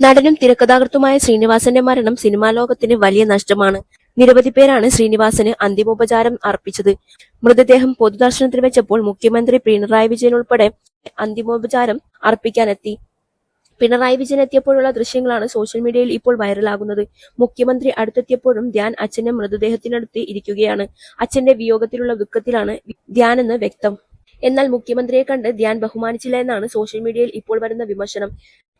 നടനും തിരക്കഥാകൃത്തുമായ ശ്രീനിവാസന്റെ മരണം സിനിമാ ലോകത്തിന് വലിയ നഷ്ടമാണ്. നിരവധി പേരാണ് ശ്രീനിവാസന് അന്തിമോപചാരം അർപ്പിച്ചത്. മൃതദേഹം പൊതുദർശനത്തിന് വെച്ചപ്പോൾ മുഖ്യമന്ത്രി പിണറായി വിജയൻ ഉൾപ്പെടെ അന്തിമോപചാരം അർപ്പിക്കാനെത്തി. പിണറായി വിജയൻ എത്തിയപ്പോഴുള്ള ദൃശ്യങ്ങളാണ് സോഷ്യൽ മീഡിയയിൽ ഇപ്പോൾ വൈറലാകുന്നത്. മുഖ്യമന്ത്രി അടുത്തെത്തിയപ്പോഴും ധ്യാൻ അച്ഛന്റെ മൃതദേഹത്തിനടുത്ത് ഇരിക്കുകയാണ്. അച്ഛന്റെ വിയോഗത്തിലുള്ള ദുഃഖത്തിലാണ് ധ്യാൻ എന്ന് വ്യക്തം. എന്നാൽ മുഖ്യമന്ത്രിയെ കണ്ട് ധ്യാൻ ബഹുമാനിച്ചില്ല എന്നാണ് സോഷ്യൽ മീഡിയയിൽ ഇപ്പോൾ വരുന്ന വിമർശനം.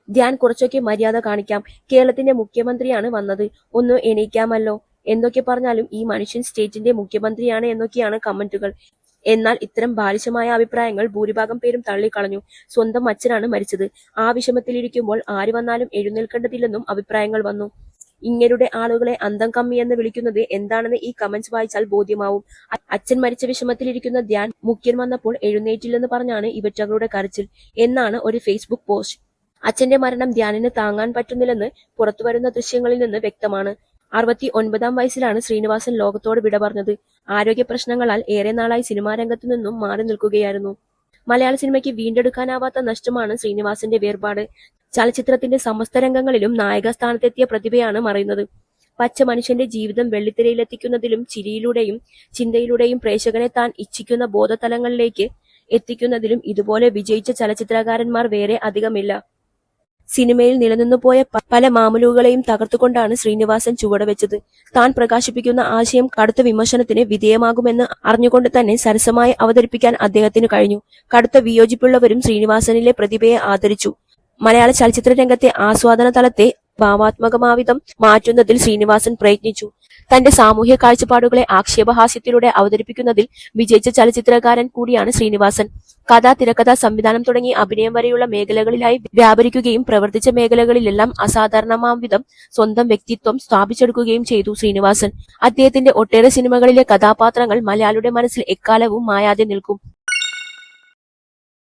ധ്യാൻ കുറച്ചൊക്കെ മര്യാദ കാണിക്കാം. കേരളത്തിന്റെ മുഖ്യമന്ത്രിയാണ് വന്നത്. ഒന്ന് എണീക്കാമല്ലോ. എന്തൊക്കെ പറഞ്ഞാലും ഈ മനുഷ്യൻ സ്റ്റേറ്റിന്റെ മുഖ്യമന്ത്രിയാണ് എന്നൊക്കെയാണ് കമന്റുകൾ. എന്നാൽ ഇത്തരം ബാലിശമായ അഭിപ്രായങ്ങൾ ഭൂരിഭാഗം പേരും തള്ളിക്കളഞ്ഞു. സ്വന്തം അച്ഛനാണ് മരിച്ചത്. ആ വിഷമത്തിലിരിക്കുമ്പോൾ ആര് വന്നാലും എഴുന്നേൽക്കേണ്ടതില്ലെന്നും അഭിപ്രായങ്ങൾ വന്നു. ഇങ്ങരുടെ ആളുകളെ അന്തം കമ്മി എന്ന് വിളിക്കുന്നത് എന്താണെന്ന് ഈ കമന്റ്സ് വായിച്ചാൽ ബോധ്യമാവും. അച്ഛൻ മരിച്ച വിഷമത്തിലിരിക്കുന്ന ധ്യാൻ മുഖ്യൻ വന്നപ്പോൾ എഴുന്നേറ്റില്ലെന്ന് പറഞ്ഞാണ് ഇവറ്റകളുടെ കരച്ചിൽ. എന്നാണ് ഒരു ഫേസ്ബുക്ക് പോസ്റ്റ്. അച്ഛന്റെ മരണം ധ്യാനിന് താങ്ങാൻ പറ്റുന്നില്ലെന്ന് പുറത്തുവരുന്ന ദൃശ്യങ്ങളിൽ നിന്ന് വ്യക്തമാണ്. അറുപത്തി ഒൻപതാം വയസ്സിലാണ് ശ്രീനിവാസൻ ലോകത്തോട് വിട പറഞ്ഞത്. ആരോഗ്യ പ്രശ്നങ്ങളാൽ ഏറെ നാളായി സിനിമാ രംഗത്തു നിന്നും മാറി നിൽക്കുകയായിരുന്നു. മലയാള സിനിമയ്ക്ക് വീണ്ടെടുക്കാനാവാത്ത നഷ്ടമാണ് ശ്രീനിവാസന്റെ വേർപാട്. ചലച്ചിത്രത്തിന്റെ സമസ്ത രംഗങ്ങളിലും നായക സ്ഥാനത്തെത്തിയ പ്രതിഭയാണ് മറയുന്നത്. പച്ച മനുഷ്യന്റെ ജീവിതം വെള്ളിത്തിരയിലെത്തിക്കുന്നതിലും ചിരിയിലൂടെയും ചിന്തയിലൂടെയും പ്രേക്ഷകനെ താൻ ഇച്ഛിക്കുന്ന ബോധതലങ്ങളിലേക്ക് എത്തിക്കുന്നതിലും ഇതുപോലെ വിജയിച്ച ചലച്ചിത്രകാരന്മാർ വേറെ അധികമില്ല. സിനിമയിൽ നിലനിന്നു പോയ പ- പല മാമൂലുകളെയും തകർത്തുകൊണ്ടാണ് ശ്രീനിവാസൻ ചുവടുവെച്ചത്. താൻ പ്രകാശിപ്പിക്കുന്ന ആശയം കടുത്ത വിമർശനത്തിന് വിധേയമാകുമെന്ന് അറിഞ്ഞുകൊണ്ട് തന്നെ സരസമായി അവതരിപ്പിക്കാൻ അദ്ദേഹത്തിന് കഴിഞ്ഞു. കടുത്ത വിയോജിപ്പുള്ളവരും ശ്രീനിവാസനിലെ പ്രതിഭയെ ആദരിച്ചു. മലയാള ചലച്ചിത്ര രംഗത്തെ ആസ്വാദന തലത്തെ ഭാവാത്മകമാവിധം മാറ്റുന്നതിൽ ശ്രീനിവാസൻ പ്രയത്നിച്ചു. തന്റെ സാമൂഹ്യ കാഴ്ചപ്പാടുകളെ ആക്ഷേപഹാസ്യത്തിലൂടെ അവതരിപ്പിക്കുന്നതിൽ വിജയിച്ച ചലച്ചിത്രകാരൻ കൂടിയാണ് ശ്രീനിവാസൻ. കഥ തിരക്കഥ സംവിധാനം തുടങ്ങി അഭിനയം വരെയുള്ള മേഖലകളിലായി വ്യാപരിക്കുകയും പ്രവർത്തിച്ച മേഖലകളിലെല്ലാം അസാധാരണമാം വിധം സ്വന്തം വ്യക്തിത്വം സ്ഥാപിച്ചെടുക്കുകയും ചെയ്തു ശ്രീനിവാസൻ. അദ്ദേഹത്തിന്റെ ഒട്ടേറെ സിനിമകളിലെ കഥാപാത്രങ്ങൾ മലയാളിയുടെ മനസ്സിൽ എക്കാലവും മായാതെ നിൽക്കും.